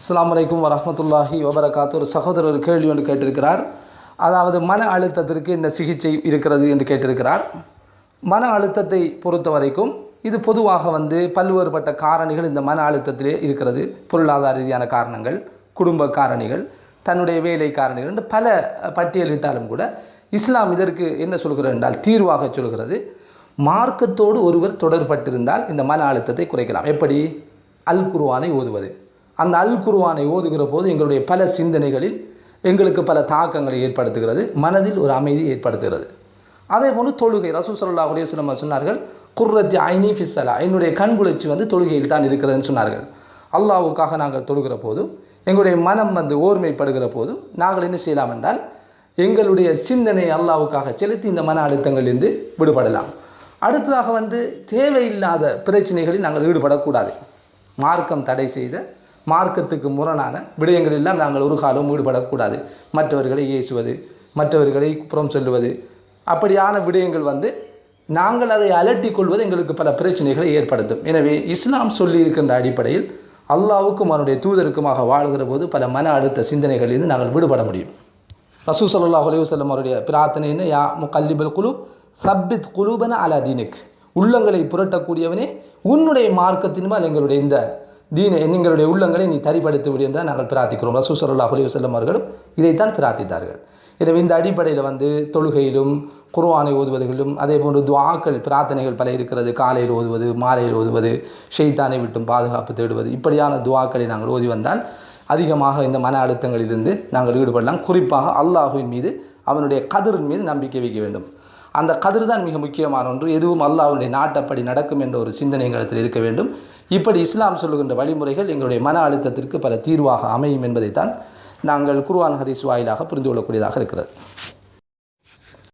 அஸ்லாம் வலைக்கும் வரமத்துல்லாஹி வபரகாத் ஒரு சகோதரர் ஒரு கேள்வி ஒன்று கேட்டிருக்கிறார். அதாவது மன அழுத்தத்திற்கு என்ன சிகிச்சை இருக்கிறது என்று கேட்டிருக்கிறார். மன அழுத்தத்தை பொறுத்த வரைக்கும் இது பொதுவாக வந்து பல்வேறுபட்ட காரணிகள் இந்த மன அழுத்தத்திலே இருக்கிறது. பொருளாதார ரீதியான காரணங்கள் குடும்ப காரணிகள் தன்னுடைய வேலை காரணிகள் என்று பல பட்டியலிட்டாலும் கூட இஸ்லாம் இதற்கு என்ன சொல்கிறது என்றால் தீர்வாக சொல்கிறது. மார்க்கத்தோடு ஒருவர் தொடர்பட்டிருந்தால் இந்த மன அழுத்தத்தை குறைக்கலாம். எப்படி? அல் குருவானை ஓதுவது. அந்த அல் குருவானை ஓதுகிற போது எங்களுடைய பல சிந்தனைகளில் எங்களுக்கு பல தாக்கங்களை ஏற்படுத்துகிறது மனதில் ஒரு அமைதி ஏற்படுத்துகிறது. அதே போல் தொழுகை ரசூ சல்லாஹ் அலையம் சொன்னார்கள் குர்ரத்தி ஐனி ஃபிஸ்ஸலா என்னுடைய கண்குளிர்ச்சி வந்து தொழுகையில் தான் இருக்கிறதுன்னு சொன்னார்கள். அல்லாவுக்காக நாங்கள் தொழுகிற போது எங்களுடைய மனம் வந்து ஓர்மைப்படுகிற போது நாங்கள் என்ன செய்யலாம் என்றால் எங்களுடைய சிந்தனை அல்லாவுக்காக செலுத்தி இந்த மன அழுத்தங்களிலிருந்து விடுபடலாம். அடுத்ததாக வந்து தேவையில்லாத பிரச்சனைகளில் நாங்கள் ஈடுபடக்கூடாது. மார்க்கம் தடை செய்த மார்க்கத்துக்கு முரணான விடயங்களெல்லாம் நாங்கள் ஒரு காலம் ஈடுபடக்கூடாது. மற்றவர்களை ஏசுவது மற்றவர்களை புறம் சொல்லுவது அப்படியான விடயங்கள் வந்து நாங்கள் அதை அலட்டி கொள்வது எங்களுக்கு பல பிரச்சனைகளை ஏற்படுத்தும். எனவே இஸ்லாம் சொல்லி இருக்கின்ற அடிப்படையில் அல்லாவுக்கும் அவனுடைய தூதருக்குமாக வாழ்கிற போது பல மன அழுத்த சிந்தனைகளிலிருந்து நாங்கள் விடுபட முடியும். ரசூ சல்லாஹ் அலையுசல்லம் அவருடைய பிரார்த்தனை என்ன? யா முகல்லிபல் குலு சப்பித் குலூபன அலா தீனிக். உள்ளங்களை புரட்டக்கூடியவனே உன்னுடைய மார்க்கத்தின்பால் எங்களுடைய இந்த தீன எங்களுடைய உள்ளங்களை நீ தரிப்படுத்தி விடு என்று நாங்கள் பிரார்த்திக்கிறோம். ரசூசல்லா சல்லாஹ் அலையுசல்லம் அவர்களும் இதைத்தான் பிரார்த்தித்தார்கள். எனவே இந்த அடிப்படையில் வந்து தொழுகையிலும் குருவானை ஓதுவதிலும் அதே போன்று துவாக்கள் பிரார்த்தனைகள் பல இருக்கிறது. காலையில் ஓதுவது மாலையில் ஓதுவது ஷெய்தானை விட்டும் பாதுகாப்பு தேடுவது இப்படியான துவாக்களை நாங்கள் ஓதி வந்தால் அதிகமாக இந்த மன அழுத்தங்களிலிருந்து நாங்கள் ஈடுபடலாம். குறிப்பாக அல்லாஹுவின் மீது அவனுடைய கதிரின் மீது நம்பிக்கை வைக்க வேண்டும். அந்த கதிர் தான் மிக முக்கியமான ஒன்று. எதுவும் அல்லாஹ்வுடைய நாட்டப்படி நடக்கும் என்ற ஒரு சிந்தனை எங்களிடத்தில் இருக்க வேண்டும். இப்படி இஸ்லாம் சொல்லுகின்ற வழிமுறைகள் எங்களுடைய மன அழுத்தத்திற்கு பல தீர்வாக அமையும் என்பதைத்தான் நாங்கள் குர்ஆன் ஹதீஸ் வாயிலாக புரிந்து கொள்ளக்கூடியதாக இருக்கிறது.